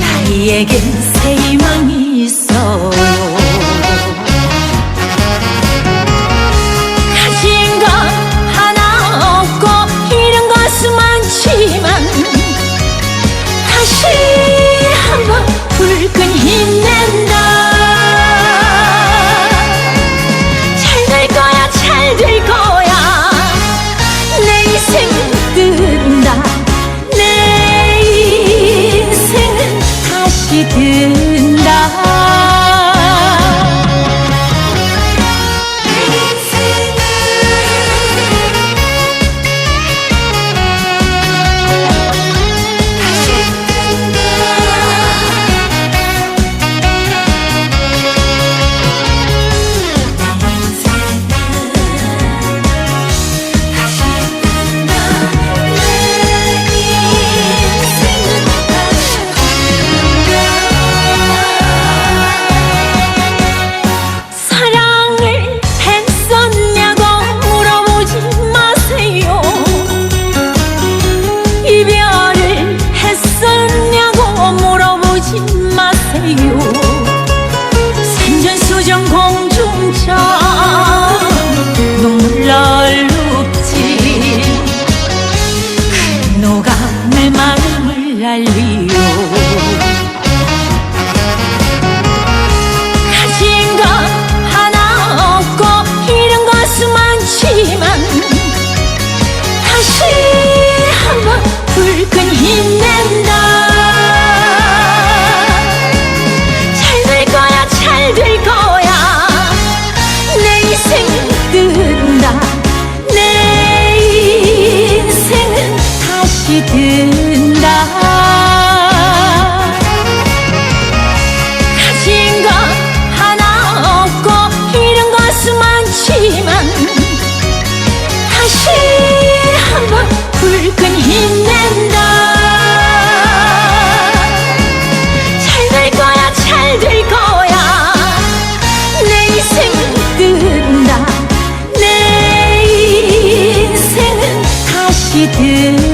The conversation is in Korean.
나에겐 새 희망이 있어요 가진 것 하나 없고 잃은 것은 많지만 다시 한번 불끈 힘낸 뜬다. 가진 것 하나 없고 잃은 것은 많지만 다시 한번 불끈 힘낸다. 잘 될 거야 잘 될 거야. 내 인생은 뜬다 내 인생은 다시 뜬다